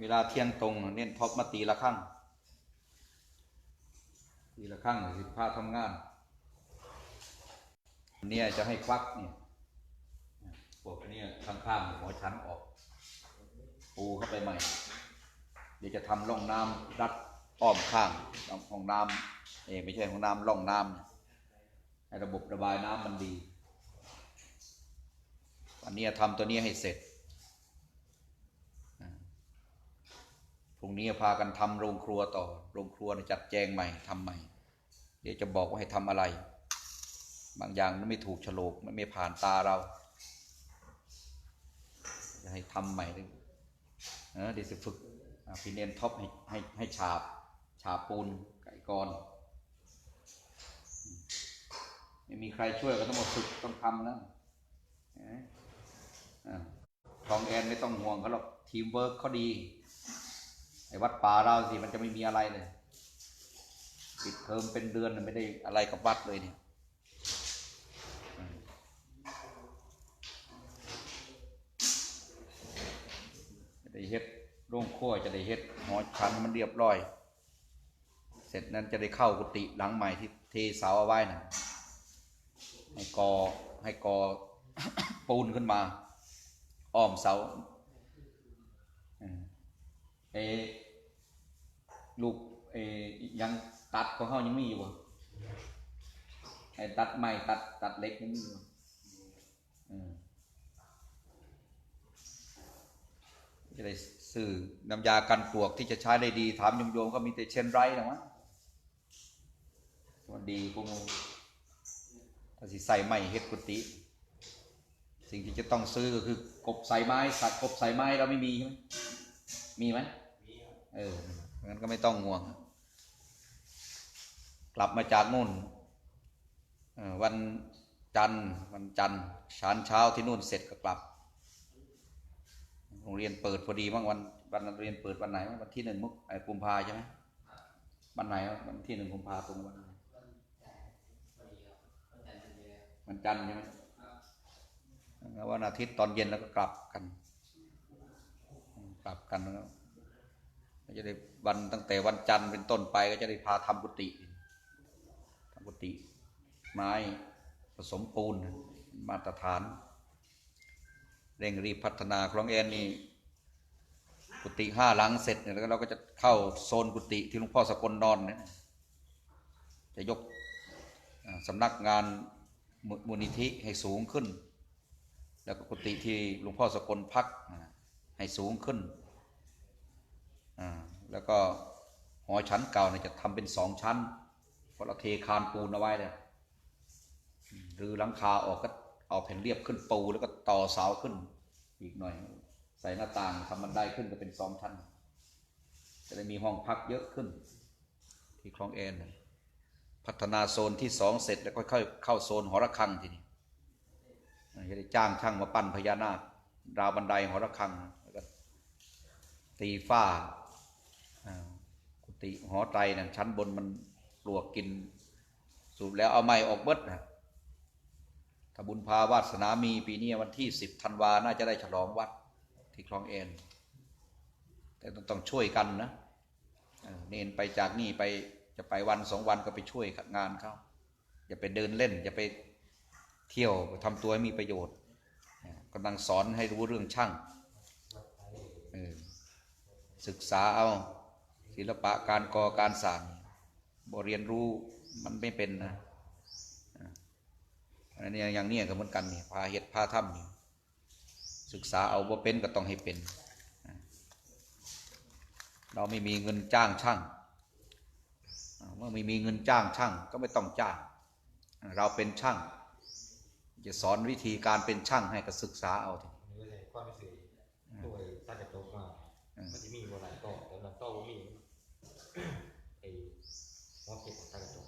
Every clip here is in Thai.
เวลาเที่ยงตรงเน้นท็อปมาตีละครั้งตีละครั้งสิพาทำงานอันเนี่ยจะให้ควักเนี่ยพวกอันเนี้ยข้างๆหัวชั้นออก ปูเข้าไปใหม่ เดี๋ยวจะทำร่องน้ำรัดอ้อมข้างห้องน้ำเอยไม่ใช่ห้องน้ำร่องน้ำให้ระบบระบายน้ำมันดีวันนี้ทำตัวนี้ให้เสร็จอ่า พรุ่งนี้พากันทำโรงครัวต่อ โรงครัวจัดแจงใหม่ทำใหม่ เดี๋ยวจะบอกว่าให้ทำอะไร บางอย่างมันไม่ถูกโฉลกมันไม่ผ่านตาเรา จะให้ทำใหม่เลยเดี๋ยวจะฝึกพี่เนนท็อปให้ให้ให้ฉาบ ฉาบปูนไก่กรไม่มีใครช่วยก็ต้องมาฝึกต้องทำนะทองแอนไม่ต้องห่วงเขาหรอกทีมเวิร์กเขาดี ไอ้วัดป่าเราสิมันจะไม่มีอะไรเลยปิดเทอมเป็นเดือนไม่ได้อะไรกับวัดเลยเนี่ยจะได้เฮ็ดโรงครัวจะได้เฮ็ดหอชันมันเรียบร้อย เสร็จนั้นจะได้เข้ากุฏิหลังใหม่ที่เทเสาเอาไว้นะให้กอให้กอปูนขึ้นมา อ้อมเสา เอลูกเอยังตัดของเขายังมีอยู่บ่ไอ้ตัดไม้ตัดตัดเล็กยังมีอยู่เออจะได้สื่อน้ำยากันปวกที่จะใช้ได้ดี ถามโยมๆก็มีแต่เชนไรนะวะมันดีพวกมึงถ้าสิใส่ไม้เฮ็ดกุฏิสิ่งที่จะต้องซื้อก็คือกบใส่ไม้สัตว์กบใส่ไม้เราไม่มีใช่ไหมมีไหม เอองั้นก็ไม่ต้องง่วง กลับมาจากนู่นอ่อวันจันทร์วันจันทร์ชานเช้าที่นู่นเสร็จก็กลับ โรงเรียนเปิดพอดีบ้างวันวันเรียนเปิดวันไหนวันที่หนึ่งมุกไอ้กุมภาใช่ไหมวันไหนวะวันที่หนึ่งกุมภาตรงวันไหนวันจันทร์ใช่ไหมแล้ววันอาทิตย์ตอนเย็นแล้วก็กลับกัน กลับกันแล้ว ก็จะได้วันตั้งแต่วันจันทร์เป็นต้นไป ก็จะได้พาทำกุฏิทำกุฏิไม้ผสมปูนมาตรฐาน เร่งรีบพัฒนาคลองแอนนี่กุฏิห้าหลังเสร็จเนี่ยแล้วเราก็จะเข้าโซนกุฏิที่หลวงพ่อสกลนอนเนี่ยจะยกสำนักงานมูมูลนิธิให้สูงขึ้น แล้วก็กุฏิที่หลวงพ่อสกลพักให้สูงขึ้น แล้วก็หอชั้นเก่าเนี่ยจะทำเป็นสองชั้นเพราะเราเทคานปูนเอาไว้เลยหรือหลังคาออกก็เอาแผ่นเรียบขึ้นปูแล้วก็ต่อเสาขึ้นอีกหน่อย ใส่หน้าต่างทำบันไดขึ้นก็เป็นสองชั้นจะได้มีห้องพักเยอะขึ้น ที่คลองแอนน่ะพัฒนาโซนที่สองเสร็จแล้วก็ค่อยเข้าโซนหอระฆังทีนี้จะได้จ้างช่างมาปั้นพญานาคราวบันไดหอระฆังแล้วก็ตีฝ้า กุฏิหอไตรนะชั้นบนมันปลวกกิน สูบแล้วเอาไม้ออกเบิดนะถ้าบุญพาวาสนามีปีนี้วันที่สิบธันวา น่าจะได้ฉลองวัดที่คลองเอ็นแต่ต้องช่วยกันนะเนนไปจากนี่ไปจะไปวันสองวันก็ไปช่วยงานเขาอย่าไปเดินเล่น อย่าไปเที่ยวทำตัวให้มีประโยชน์กำลังสอนให้รู้เรื่องช่างศึกษาเอา ศิลปะการก่อการสร้างบเรียนรู้มันไม่เป็นนะอ่าอันนี้อย่างเนี้ยก็เหมือนกันเนี่ยพาเห็ดพาถ้ำนี่ศึกษาเอาว่าเป็นก็ต้องให้เป็นอ่าเราไม่มีเงินจ้างช่างอ่าเมื่อไม่มีเงินจ้างช่างก็ไม่ต้องจ้าง เราเป็นช่าง จะสอนวิธีการเป็นช่างให้ก็ศึกษาเอาทีนี่ก็เลยความรู้สึกตัวตัดกระจกมาอืมมันจะมีโบราณต่อแต่มันต่อบ่มี ไอ้หัวเก็บของตัดกระจก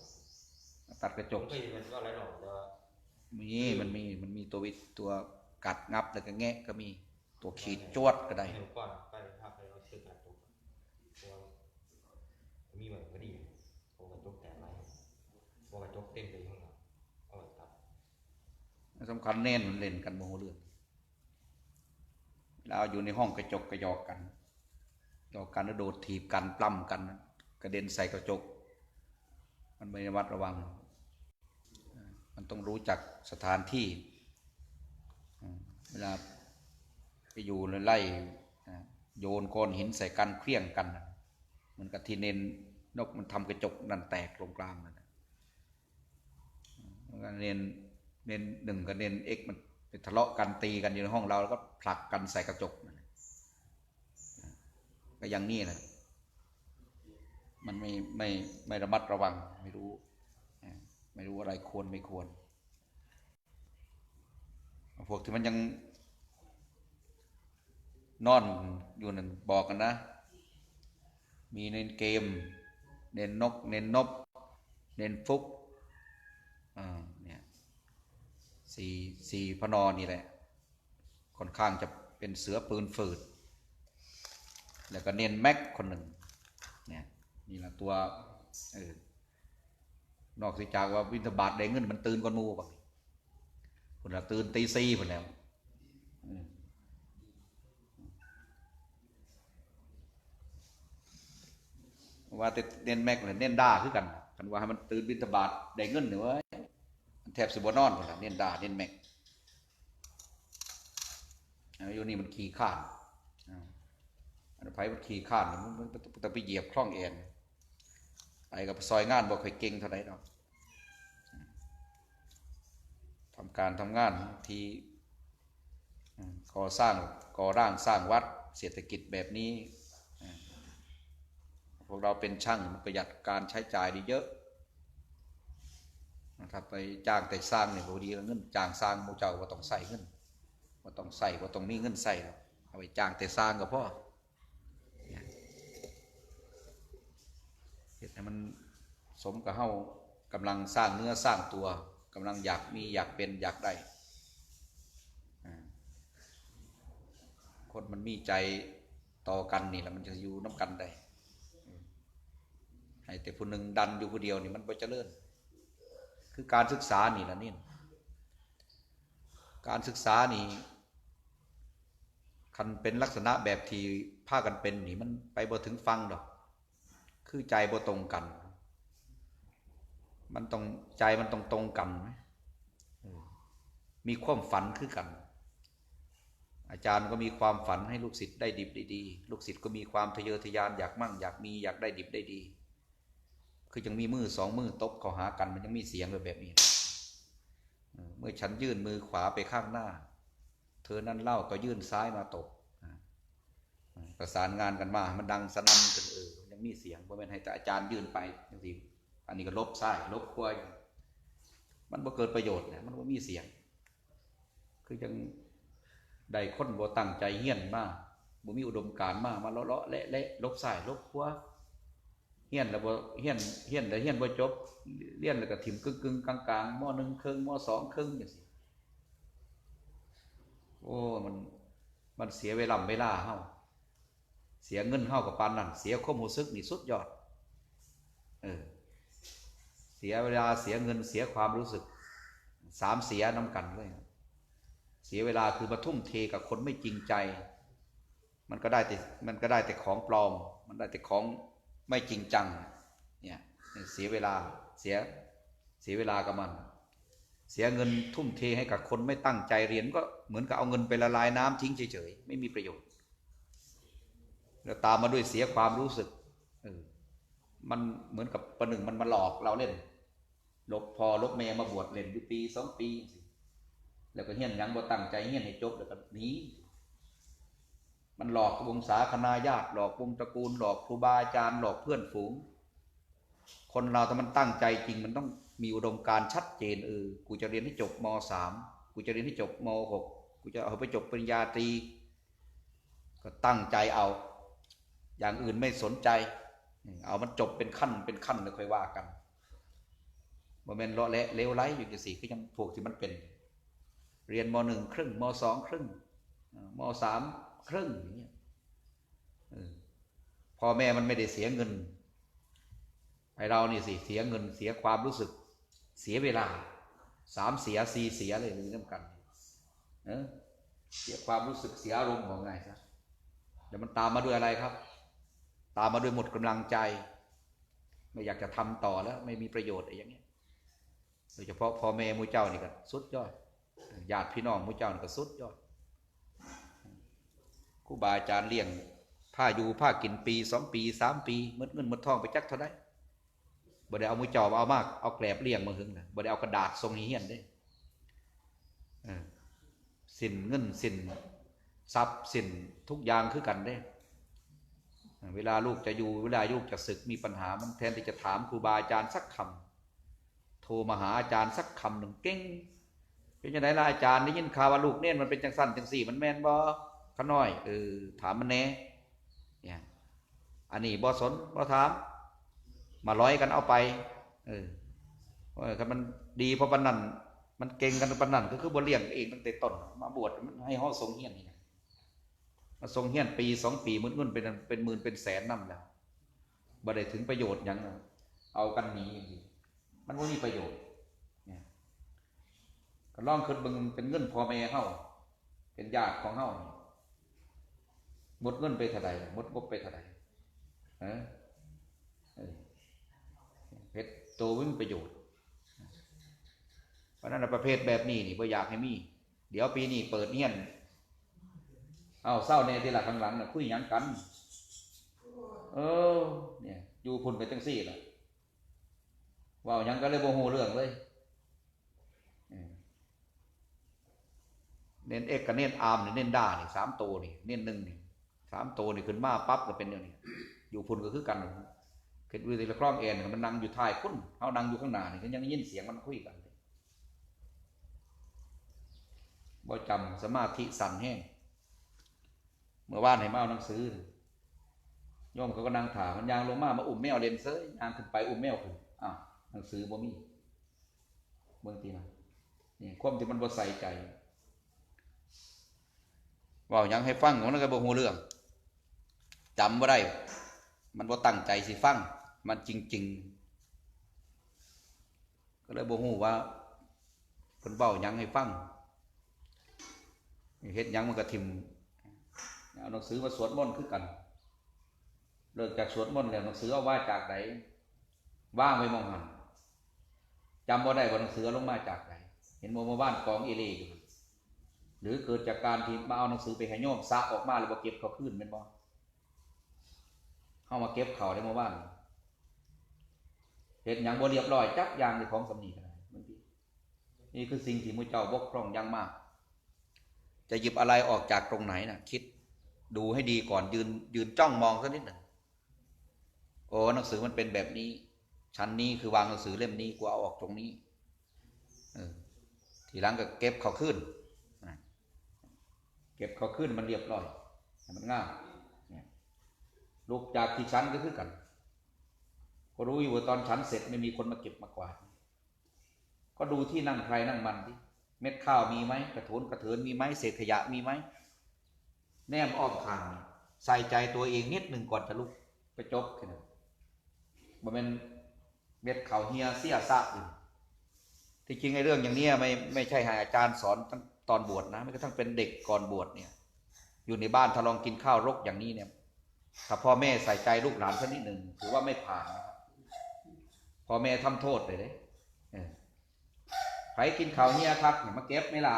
ตัดกระจผกมเคยมันก็อะไรหรอกแต่ว่ามีมันมีมันมีตัววิตัวกัดงับแล้วก็แงะก็มีตัวขีดจวดก็ได้เดี๋ยวก่อนไปภาพไปเราเชื่อกระจกตัวมีเหมือนพอดีผมกระจกแต่ไรผมกระจกเต็มเลยข้างหลังเอาไว้ตัดสำคัญแน่นมันเล่นกันโมโหเรื่องเราอยู่ในห้องกระจกกระยอกกันต่อกันแล้วโดดถีบกันปล้ำกัน กระเด็นใส่กระจก มันไม่ระมัดระวัง มันต้องรู้จักสถานที่ เวลาไปอยู่ไล่อ่โยนก้อนหินใส่กันเคลี้ยงกัน มันกับที่เน้นนกมันทำกระจกนั่นแตกลงกลางนั่นน่ะมันก็เน้นเน้นหนึ่งกับเน้นเอ็กมันไปทะเลาะกันตีกันอยู่ในห้องเราแล้วก็ผลักกันใส่กระจกนั่นก็อย่างนี้แหละมันไม่ไม่ไม่ระมัดระวังไม่รู้ ไม่รู้อะไรควรไม่ควร พวกที่มันยังนอนอยู่นั่นบอกกันนะ มีเน้นเกม เน้นนก เน้นนบ เน้นฟุกอ่าเนี่ยสี่สี่พนอนี่แหละ ค่อนข้างจะเป็นเสือปืนฝืด แล้วก็เน้นแม็กคนหนึ่งเนี่ยนี่แหละตัวเออ นอกจากว่าวินทบาทได้เงินมันตื่นก่อนมูบักคนละตื่นตีสี่คนแล้วว่าแต่เน้นแม็กเลยเน้นด่าคือกันกันว่าให้มันตื่นวินทบาทได้เงินเนี่ยว่าแทบสิบนอนคนละเน้นด่าเน้นแม็กอายุนี่มันขี่ข้านอันนนไผมันขี่ข้านมันมันมันต้องไปเหยียบคล่องแอนไปกับซอยงานบอกเคยเก่งเท่าไหร่ดอก ทำการทำงานทีอืมก่อสร้างก่อร่างสร้างวัดเศรษฐกิจแบบนี้ พวกเราเป็นช่างประหยัดการใช้จ่ายดีเยอะถ้าไปจ้างแต่สร้างเนี่ยพอดีแล้วเงินจ้างสร้างโมเจ้าว่าต้องใส่เงินว่าต้องใส่ว่าต้องมีเงินใส่เอาไปจ้างแต่สร้างก็พอเห็นให้มันสมกับเฮากำลังสร้างเนื้อสร้างตัว กำลังอยากมีอยากเป็นอยากได้ คนมันมีใจต่อกันนี่แหละมันจะอยู่น้ำกันได้ให้แต่ผู้หนึ่งดันอยู่ผู้เดียวนี่มันบ่เจริญ คือการศึกษานี่ละนี่การศึกษานี่คันเป็นลักษณะแบบที่พากันเป็นนี่มันไปบ่ถึงฟังดอก คือใจบ่ตรงกัน มันต้องใจมันต้องตรงกันไหมมีความฝันคือกัน อาจารย์ก็มีความฝันให้ลูกศิษย์ได้ดิบได้ดี ลูกศิษย์ก็มีความทะเยอทะยานอยากมั่งอยากมีอยากได้ดิบได้ดี คือยังมีมือสองมือตบเข้าหากัน มันยังมีเสียงแบบนี้ เมื่อฉันยื่นมือขวาไปข้างหน้า เธอนั่นเล่าก็ยื่นซ้ายมาตบประสานงานกันมา มันดังสนั่นจนเออยังมีเสียงเพราะมันให้แต่อาจารย์ยื่นไปอย่างดี อันนี้ก็ลบซ้ายลบขวาอยู่มันบ่เกิดประโยชน์เนี่ยมันบ่มีเสียง คือยังได้คนบ่ตั้งใจเฮี้ยนมากบ่มีอุดมการณ์มามาเลาะเละๆละลบซ้ายลบขวาเฮี้ยนแล้วบ่เฮี้ยนเฮี้ยนแล้วเฮี้ยนบ่จบเรียนแล้วก็ถิ่มกึ่งๆกลางๆมหนึ่งครึ่งมอสองครึ่งจังซี่โอ้มันมันเสียเวลาเวลาเฮาเสียเงินเข้ากับปานนั่นเสียความรู้สึกนี่สุดยอด สียเวลาเสียเงินเสียความรู้สึกสามเสียน้ำกันเลยเสียเวลาคือมาทุ่มเทกับคนไม่จริงใจ มันก็ได้แต่มันก็ได้แต่ของปลอม มันได้แต่ของไม่จริงจังเนี่ยเสียเวลาเสียเสียเวลากับมัน เสียเงินทุ่มเทให้กับคนไม่ตั้งใจเรียนก็เหมือนกับเอาเงินไปละลายน้ำทิ้งเฉยๆไม่มีประโยชน์แล้วตามมาด้วยเสียความรู้สึกเออมันเหมือนกับประหนึ่งมันมาหลอกเราเล่น ลบพอลบเมย์มาบวชเล่นอยู่ปีสองปีสิแล้วก็เฮี้ยนยังบ่ตั้งใจเฮี้ยนให้จบแล้วก็หนีมันหลอกวงศาคณาญาติหลอกวงตระกูล หลอกครูบาอาจารย์หลอกเพื่อนฝูง คนเราถ้ามันตั้งใจจริงมันต้องมีอุดมการชัดเจนเออกูจะเรียนให้จบมสามกูจะเรียนให้จบมหกกูจะเอาไปจบปริญญาตรีก็ตั้งใจเอา อย่างอื่นไม่สนใจ เอามันจบเป็นขั้นเป็นขั้นแล้วค่อยว่ากัน โมเมนต์เลาะเละเลวไร้อยู่กี่สี่ก็ยังพวกที่มันเป็น เรียนมหนึ่งครึ่งมสองครึ่งมสามครึ่งอย่างเงี้ยพ่อแม่มันไม่ได้เสียเงินไอเรานี่สิเสียเงินเสียความรู้สึก เสียเวลาสามเสียสี่เสียเลยนี่น้ำกันเออเสียความรู้สึกเสียอารมณ์ของไงซะเดี๋ยวมันตามมาด้วยอะไรครับ ตามมาด้วยหมดกำลังใจ ไม่อยากจะทำต่อแล้ว ไม่มีประโยชน์อะไรอย่างเงี้ย โดยเฉพาะพ่อแม่มูเจ้านี่ก็สุดยอดญาติพี่น้องมูเจ้านี่ก็สุดยอดครูบาอาจารย์เลี้ยงผ้าอยู่ผ้ากินปีสองปีสามปีมดเงินมดทองไปจักเท่าไดบ่ได้เอามูเจ้ามาเอามากเอาแกลบเลี้ยงมาหึงนะบ่ได้เอากระดาษทรงเฮียนเด้สินเงินสินทรัพย์สินทุกอย่างคือกันเด้เวลาลูกจะอยู่เวลาลูกจะศึกมีปัญหามันแทนที่จะถามครูบาอาจารย์สักคำ รมาหาอาจารย์สักคำหนึ่งเก่งเป็นยังไงล่ะอาจารย์ได้ยินข่าวว่าลูกเนี่ยมันเป็นจังสั้นจังสี่มันแม่นบ่ขน้อยเออถามมันแน่เนี่ยอันนี้บ่สนบ่ถาม มาร้อยกันเอาไป เออเออถ้ามันดีเพราะปานนั้นมันเก่งกันปานนั้นก็คือบ่เลี้ยงเองตั้งแต่ต้นมาบวชมันให้ห้องทรงเฮียนนี่นะมาทรงเฮียนปีสองปีมุ่นเป็นเป็นหมื่นเป็นแสนนำแล้วบ่ได้ถึงประโยชน์ยังเอากันหนีอย่างนี้ มันบ่มีประโยชน์เนี่ยก็ลองคิดเบิ่งเป็นเงินพ่อแม่เฮาเป็นญาติของเฮาหมดเงินไปเท่าใดหมดงบไปเท่าใดฮะเออเฮ็ดโตไม่มีประโยชน์เพราะนั้นนประเภทแบบนี้นี่บ่อยากให้มี เดี๋ยวปีนี้เปิดเฮียนเอาเศร้าในที่หลักข้างหลังน่ะคุยยังกัน เออ เนี่ย อยู่พุ่นไปจังซี่ล่ะ ว่ายังก็เลยโมโหเรื่องเลยเน้นเอกกับเน้นอามนี่เน้นด่านี่สามโตวนี่เน้นหนึ่งนี่สามโตวนี่ขึ้นมาปั๊บก็เป็นอย่างนี้อยู่พุ่นก็คือกันเคิดวิธีละคล้องเอ็นมันนั่งอยู่ท้ายพุ่นเขานั่งอยู่ข้างหน้านี่ยังได้ยินเสียงมันคุยกันเลยบ่จำสมาธิสั่นแห้งเมื่อวานให้มาเอาหนังสือโยมเขาก็นั่งถามมันยางลงมามาอุ้มแมวเล่นเซยยางขึ้นไปอุ้มแมวขึ้นอ้าว หนังสือบ่มีเบิ่งทีนะนี่ความที่มันบ่ใส่ใจว่าหยังให้ฟังมันก็บ่ฮู้เรื่องจำบ่ได้ มันบ่ตั้งใจสิฟัง มันจริง ๆ ก็เลยบ่ฮู้ว่าเพิ่นเว้ายังให้ฟังเฮ็ดยังมันก็ทิ่มเอาหนังสือมาสวดมนต์คือกันเลิกจากสวดมนต์แล้วหนังสือเอาว่าจากไหนว่างไว้มองหันำว่าได้ว่าหนังสือลงมาจากไหนเห็นโมมาบ้านกองเอเลอยู่หรือเกิดจากการที่มาเอาหนังสือไปให้โยมซักออกมาแล้วบ่เก็บเขาขึ้นเป็นบ่เข้ามาเก็บเขาได้มาบ้านเห็นอย่างบ่เรียบร้อยจักอย่างในของสำนีกันบางทีนี่คือสิ่งที่มุเจ้าบกพร่องยังมาก จะหยิบอะไรออกจากตรงไหนน่ะ คิดดูให้ดีก่อนยืนยืนจ้องมองสักนิดหนึ่งโอ้หนังสือมันเป็นแบบนี้ ชั้นนี้คือวางหนังสือเล่มนี้กูเอาออกตรงนี้เออทีหลังก็เก็บเขาขึ้นเก็บเขาขึ้นมันเรียบร้อยมันง่ายลูกจากที่ชั้นก็คือกัน ก็รู้อยู่ว่าตอนชั้นเสร็จไม่มีคนมาเก็บมากวาดก็ดูที่นั่งใครนั่งมันดิเม็ดข้าวมีไหมกระโถนกระเถินมีไหมเศษขยะมีไหมแนมอ้อมคางใส่ใจตัวเองนิดหนึ่งก่อนจะลุกไปจบแค่นั้นบ่เป็น เม็ดเขาเฮียเสียซะอยู่ที่จริงไอ้เรื่องอย่างนี้ไม่ไม่ใช่ให้อาจารย์สอนตั้งตอนบวชนะไม่กระทั่งเป็นเด็กก่อนบวชเนี่ย อยู่ในบ้านถ้าลองกินข้าวรกอย่างนี้เนี่ยถ้าพ่อแม่ใส่ใจลูกหลานสักนิดหนึ่งถือว่าไม่ผ่านนะครับพ่อแม่ทำโทษเลยเด้ใครกินข้าวเฮียครับอย่ามาเก็บไม่ละ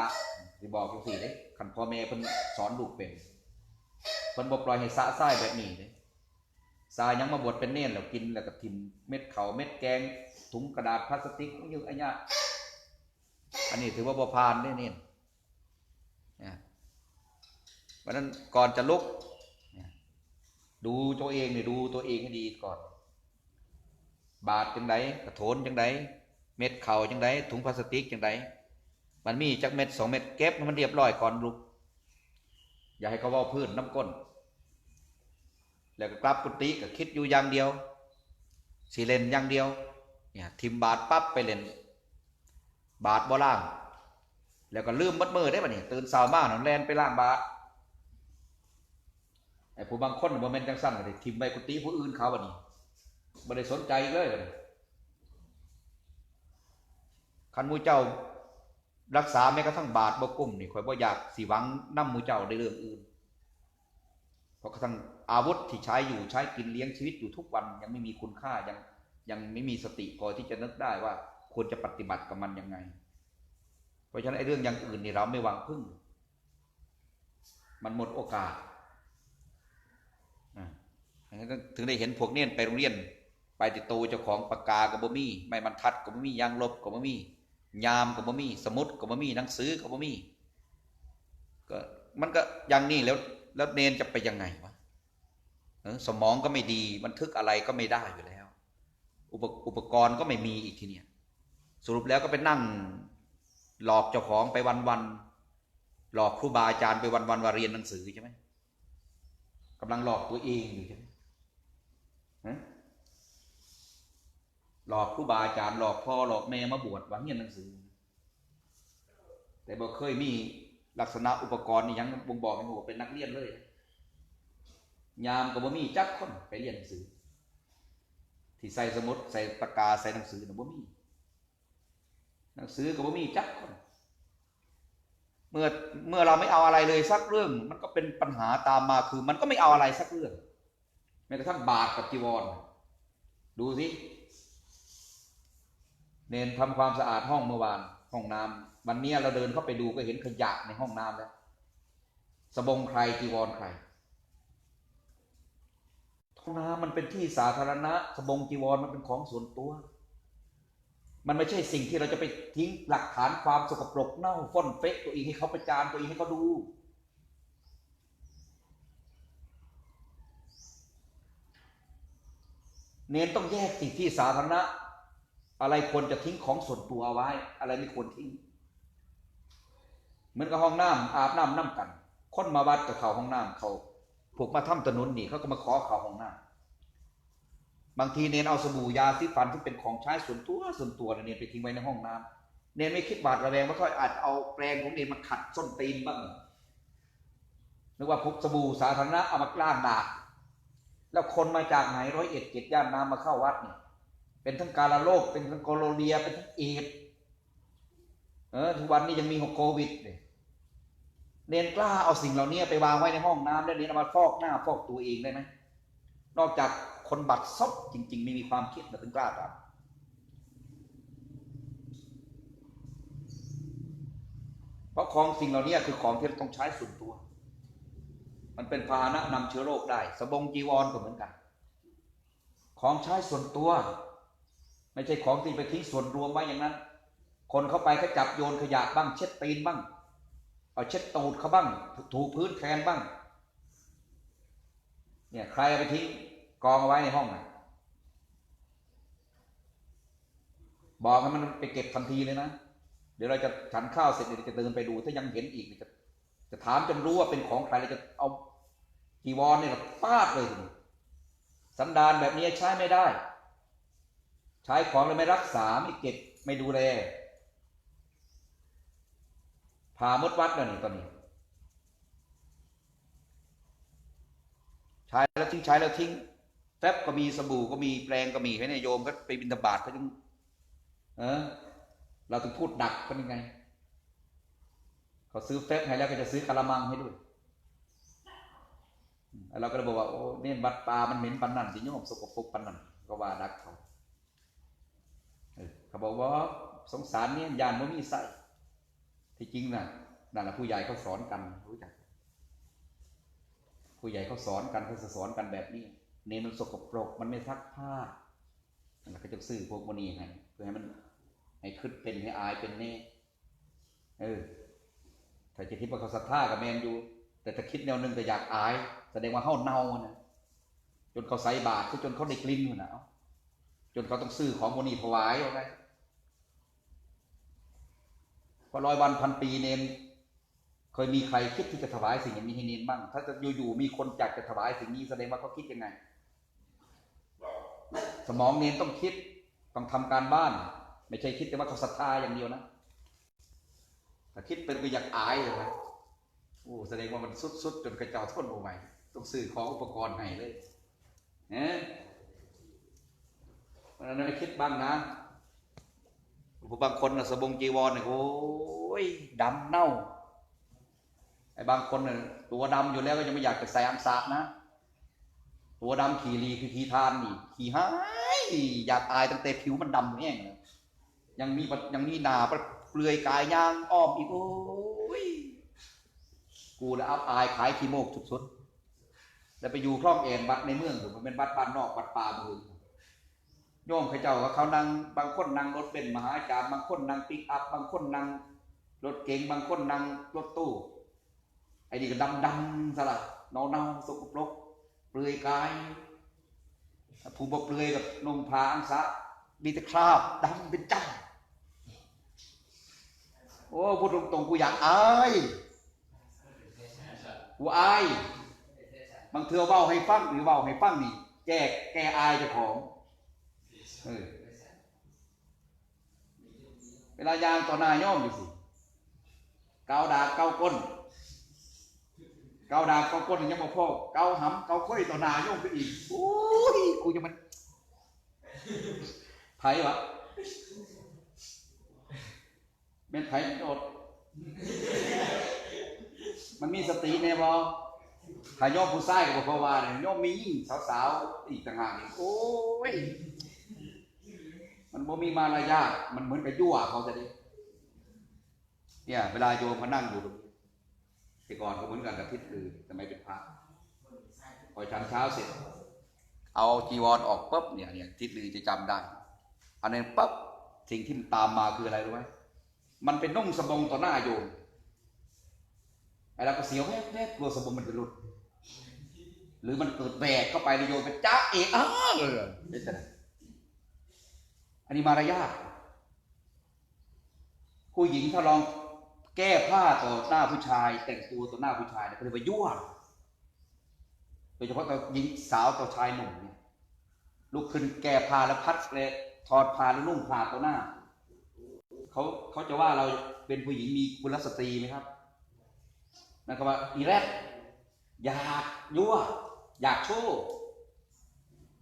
สิบอกจังซี่เด้คันพ่อแม่เพิ่นสอนลูกเป็นเพิ่นบ่ปล่อยให้สะซ้แบบนี้เด้ สายยังมาบวชเป็นเน้นแล้วกินแล้วก็ทิ่มเม็ดเข้าเม็ดแกง ถุงกระดาษพลาสติกมันอยู่อันเนี้ยอันนี้ถือว่าบ่ผ่านเด้เน้นนเพราะนั้นก่อนจะลุกดูตัวเองเนี่ยดูตัวเองให้ดีก่อน บาทจังไดกระโถนจังไดเม็ดเข่าจังไดถุงพลาสติกจังไดมันมีจักเม็ดสองเม็ดเก็บมันเรียบร้อยก่อนลุก อย่าให้เขาว่าพื้นน้ำก้น แล้วก็กลับกุฏิก็คิดอยู่อย่างเดียวสีเลนอย่างเดียวเนี่ยทิมบาทปั๊บไปเล่น บาทบ่ล่าง แล้วก็ลืมมัดมือได้ป่ะนี่ยตื่นสาวมากนอนแลนไปล่างบาทไอ้ผู้บางคนบ่แม่นจังสั้นเลยทิมไปกุฏิผู้อื่นเขาบ่นี่บ่ได้สนใจเลยบ่นี่คันมูเจ้ารักษาแม้กระทั่งบาทบ่กุ้มนี่ข่อยบ่อยากสิหวังนำหมูเจ้าในเรื่องอื่น ราะกระทั่งอาวุธที่ใช้อยู่ใช้กินเลี้ยงชีวิตอยู่ทุกวันยังไม่มีคุณค่ายังยังไม่มีสติพอที่จะนึกได้ว่าควรจะปฏิบัติกับมันยังไง เพราะฉะนั้นไอ้เรื่องอย่างอื่นนี่เราไม่วังพึ่ง มันหมดโอกาสถึงได้เห็นพวกเนี่ยไปโรงเรียน ไปติดโตเจ้าของปากกากับบ่มีไม่บรรทัดกับบ่มียางลบกับบ่มี ยามกับบ่มี สมุดกับบ่มีหนังสือกับบ่มีก็มันก็อย่างนี้แล้ว แล้วเนนจะไปยังไงวะเออสมองก็ไม่ดี บันทึกอะไรก็ไม่ได้อยู่แล้ว อุปอุปกรณ์ก็ไม่มีอีกทีเนี่ยสรุปแล้วก็ไปนั่งหลอกเจ้าของไปวันวันๆหลอกครูบาอาจารย์ไปวันวันๆว่าเรียนหนังสือใช่ไหมกำลังหลอกตัวเองอยู่ใช่ไหมฮะหลอกครูบาอาจารย์หลอกพ่อหลอกแม่มาบวชหวังเรียนหนังสือ แต่บ่เคยมี ลักษณะอุปกรณ์นี่ยังบ่งบอกให้หนูเป็นนักเรียนเลย ยามก็บ่มีจักคนไปเรียนหนังสือ ที่ใส่สมุดใส่ปากกาใส่หนังสือนะบ่มี หนังสือก็บ่มีจักคน เมื่อเมื่อเราไม่เอาอะไรเลยสักเรื่อง มันก็เป็นปัญหาตามมาคือ มันก็ไม่เอาอะไรสักเรื่องแม้กระทั่งบาทกับจีวร ดูสิเนนทำความสะอาดห้องเมื่อวานห้องน้ำ วันเนี้ยเราเดินเข้าไปดูก็เห็นขยะในห้องน้ำแล้ว สบงใครจีวรใครห้องน้ำมันเป็นที่สาธารณะ สบงจีวรมันเป็นของส่วนตัว มันไม่ใช่สิ่งที่เราจะไปทิ้งหลักฐานความสกปรกเน่าฟ่อนเฟะตัวเองให้เขาประจานตัวเองให้เขาดู เน้นต้องแยกสิ่งที่สาธารณะ อะไรควรจะทิ้งของส่วนตัวไว้ อะไรไม่ควรทิ้ง เหมือนกับห้องน้ำอาบน้ำน้ำกัน คนมาวัดกับเขาห้องน้ำเขาพวกมาทำถนนนี่เขาก็มาขอเขาห้องน้ำบางทีเนนเอาสบู่ยาสีฟันที่เป็นของใช้ส่วนตัวส่วนตัวเนนไปทิ้งไว้ในห้องน้ำเนนไม่คิดบาดระแวงว่าเขาอาจเอาแปรงของเนนมาขัดส้นตีนบ้างนึกว่าพกสบู่สาธารณะเอามาล้างดาบแล้วคนมาจากไหนร้อยเอ็ดเจ็ดย่านน้ำมาเข้าวัดเนี่ยเป็นทั้งการละโรคเป็นทั้งโคโรเรียเป็นทั้งเอดเออทุกวันนี้ยังมีโควิดเลย เนนกล้าเอาสิ่งเหล่านี้ไปวางไว้ในห้องน้ำแล้วเนนเอามาฟอกหน้าฟอกตัวเองได้ไหมนอกจากคนบัตรซบจริง ๆ ไม่มีความคิดแต่ถึงกล้าทำเพราะของสิ่งเหล่านี้คือของที่เราต้องใช้ส่วนตัว มันเป็นพาหนะนำเชื้อโรคได้ สบงจีวรก็เหมือนกัน ของใช้ส่วนตัว ไม่ใช่ของที่ไปทิ้งส่วนรวมไว้อย่างนั้น คนเข้าไปเขาจับโยนขยะบ้างเช็ดตีนบ้าง เอาเช็ดตูดเขาบ้าง ถูพื้นแทนบ้าง เนี่ยใครเอาไปทิ้งกองเอาไว้ในห้องนะบอกให้มันไปเก็บทันทีเลยนะ เดี๋ยวเราจะฉันข้าวเสร็จเดี๋ยวจะเดินไปดู ถ้ายังเห็นอีกจะจะถามจนรู้ว่าเป็นของใครเราจะเอาจีวรเนี่ยฟาดเลยทีนี้สันดานแบบนี้ใช้ไม่ได้ ใช้ของแล้วไม่รักษาไม่เก็บไม่ดูแล พามดวัดแล้วนี่ตอนนี้ ใช้แล้วทิ้งใช้แล้วทิ้งแฟบก็มีสบู่ก็มีแปรงก็มีให้นายโยมก็ไปบินตบาทเขาจึงเออเราถึงพูดดักเป็นยังไงเขาซื้อแฟบให้แล้วก็จะซื้อกะละมังให้ด้วยเราก็เลยบอกว่าโอ้เนี่ยวัดปลามันเหม็นปันนั่นสิโยมสกปรกปันนั่นก็ว่าดักเขาเขาบอกว่าสงสารเนี่ยยานมันมีใส่ ที่จริงนะนั่นแหละผู้ใหญ่เขาสอนกันรู้จัก ผู้ใหญ่เขาสอนกันเขาจะสอนกันแบบนี้เนนมันสกปรกมันไม่ซักผ้าแหละก็จะซื้อพวกมันนี้ให้เพื่อให้มันให้ขึ้นเป็นให้อายเป็นเน่เออถ้าจะคิดว่าเขาศรัทธากับแมนอยู่ แต่ถ้าคิดแนวหนึ่งแต่อยากอาย แสดงว่าเฮาเน่านะจนเขาใส่บาตรจนเขาได้กลิ่นมันนะจนเขาต้องซื้อของมันนี้ถวายเอาไง พอร้อยวันพันปีเนนเคยมีใครคิดที่จะถวายสิ่งอย่างนี้ให้เนนบ้าง ถ้าจะอยู่ๆมีคนอยากจะถวายสิ่งนี้แสดงว่าเขาคิดยังไง สมองเนนต้องคิดต้องทำการบ้าน ไม่ใช่คิดแต่ว่าเขาศรัทธาอย่างเดียวนะถ้าคิดเป็นก็อยากอายเลยนะโอ้แสดงว่ามันสุดๆจนกระเจาทุนบ่ไหวต้องซื้อของอุปกรณ์ให้เลยเนะเพราะนั้นคิดบ้างนะ บางคนนะสบงจีวรเนี่ยโอ้ยดำเน่าไอ้บางคนเนี่ยตัวดำอยู่แล้วก็ยังไม่อยากจะใส่อังสะนะ ตัวดำขี่รีคือขี่ทานนี่ขี่หายอยากตายตั้งแต่ผิวมันดำแห้งแล้วยังมีบัดยังมีหนาเปลือยกายย่างอ้อมอีกโอ้ยกูแล้วอับอายขายขี้โมกสุดๆแล้วไปอยู่คลองเอ็นบัดในเมืองผมมันเป็นบัดบ้านนอกบัดป่ามือ โยมเขาเจ้าก็เขานั่งบางคนนั่งรถเป็นซ์มหาจารย์บางคนนั่งปิกอัพบางคนนั่งรถเก๋งบางคนนั่งรถตู้ไอ้นี่ก็ดำดำสละเนาเนาสกปรกเปลือยกายผู้บกเปลือยกับนุ่งผาอังสะมีแต่คราบดำเป็นจ้ำโอ้พูดตรงๆกูอยากอายกูอายบางเทือเว้าให้ฟังหรือเว้าให้ฟังนี่แจกแกอายเจ้าของ เวลายางต่อหน้าย่อมอยู่สิเกาดาเกาก้นเกาดาบเกาก้นยังบ่พอเกาหำเกาค่อยต่อหน้าโยมไปอีกโอ้ยกูจะมันไผวะเป็นไผโดดมันมีสติแน่บ่ถ้าโยมผู้ชายก็บ่พอว่าเนี่ยโยมมียิ่งสาวๆอีกต่างหากอีกโอ้ย มันบ่มีมารยาทมันเหมือนกับยั่วเขาจะดิเนี่ย เวลาโยมมานั่งอยู่ตรงนี้แต่ก่อนก็เหมือนกันกับทิศคือสมัยเป็นพระพอฉันเช้าเสร็จ เอาจีวรออกปุ๊บเนี่ยเนี่ยทิศลือจะจำได้ อันนี้ปุ๊บสิ่งที่มันตามมาคืออะไรรู้ไหมมันเป็นนุ่งสบงต่อหน้าโยมไอ้เราก็เสียวแวบๆกลัวสบงมันจะหลุด หรือมันเกิดแบกเข้าไปในโยมเป็นจ้าเอะอ้าเลยเป็นไง อันนี้มารยาทผู้หญิงถ้าลองแก้ผ้าต่อหน้าผู้ชาย แต่งตัวต่อหน้าผู้ชายเนี่ยเขาเรียกว่ายั่วโดยเฉพาะต่อหญิงสาวต่อชายหนุ่มเนี่ยลุกขึ้นแก้ผ้าแล้วพัดเลยถอดผ้าแล้วนุ่งผ้าต่อหน้าเขาเขาจะว่าเราเป็นผู้หญิงมีกุลสตรีไหมครับนั่นก็ว่าอีแรกอยากยั่วอยากโชว์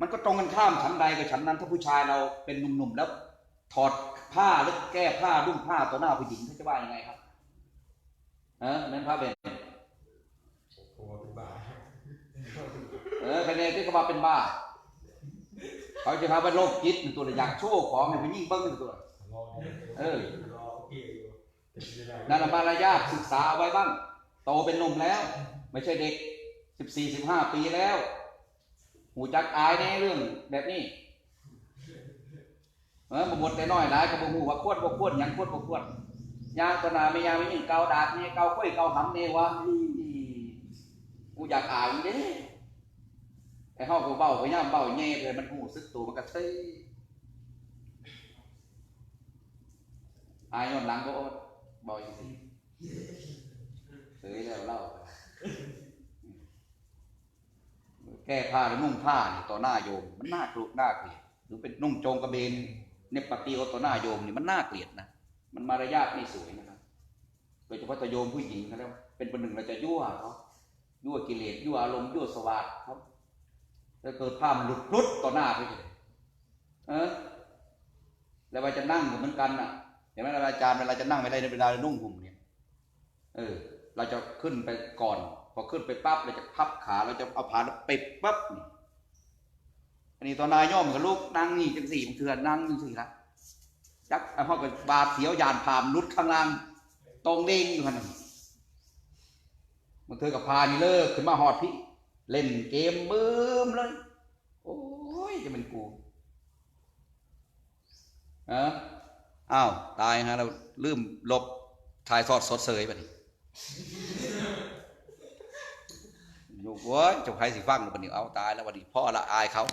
มันก็ตรงกันข้ามฉันใดกับฉันนั้น ถ้าผู้ชายเราเป็นหนุ่มๆแล้ว ถอดผ้าหรือแก้ผ้านุ่งผ้าต่อหน้าผู้หญิงเขาจะว่ายังไงครับเออนั่นพระเบนกลัวเป็นบ้าเออคะแนนที่เขามาเป็นบ้าเขาจะหาว่าโรคจิตเป็นตัวอยากโชว์ของให้ผู้หญิงเบิ้งเป็นตัวรอเออรอโอเคอยู่แต่ไม่ได้นั่นนะมารยาทศึกษาเอาไว้บ้าง โตเป็นหนุ่มแล้ว ไม่ใช่เด็กสิบสี่สิบห้าปีแล้ว หูจักอายในเรื่องแบบนี้เออมาหมดแต่น้อยหลายก็บ่ฮู้ว่าควรบ่ควรหยังควรบ่ควรยางตัวนาไม่ยางไม่ยิงเกาดาบนี่ยเกาค่อยเกาหำเนี่ยวะกูอยากอายเด้ไอ้เฮาก็เบ้าไปย่ามเบ้าแย่เลยมันหูซึกตัวมันก็เทยอายย้อนหลังก็อ๊ตเบาจังซี่เสยแล้วเล่า แก้ผ้าหรือนุ่งผ้านี่ต่อหน้าโยม มันน่ากลัวน่าเกลียดหรือเป็นนุ่งโจงกระเบนเนปฏิโอต่อหน้าโยมนี่มันน่าเกลียดนะมันมารยาทไม่สวยนะครับโดยเฉพาะตโยมผู้หญิงนะครับเป็นประหนึ่งเราจะยั่วเขายั่วกิเลสยั่วอารมณ์ยั่วสวาสครับแล้วเกิดภาพหลุดพลุดต่อหน้าไปเลยเออแล้วเวลาจะนั่งเหมือนกันน่ะเห็นไหมอาจารย์เวลาจะนั่งเวลาเวลานุ่งห่มเนี่ย เออ เราจะขึ้นไปก่อน พอขึ้นไปปั๊บเราจะพับขาเราจะเอาผ้าปิดปั๊บอันนี้ตอนนายย่อมกับลูกนั่งนี่จังสี่มันเถื่อนนั่งจังสี่ละจักไอ้พ่อก็บาดเสียวยานพามนุดข้างล่างตรงเด้งอยู่ขนาดมันเธอกับพานี่เลิกขึ้นมาหอดพี่ เล่นเกมมืมเลย โอ้ยจะเป็นกูฮะอ้าว ตายฮะเราลืมลบถ่ายทอดสดเสยไปดิ ลูกเว้ยจะใครสิฟังบันนี้เอาตายแล้ววันนี้พ่อละอายเขา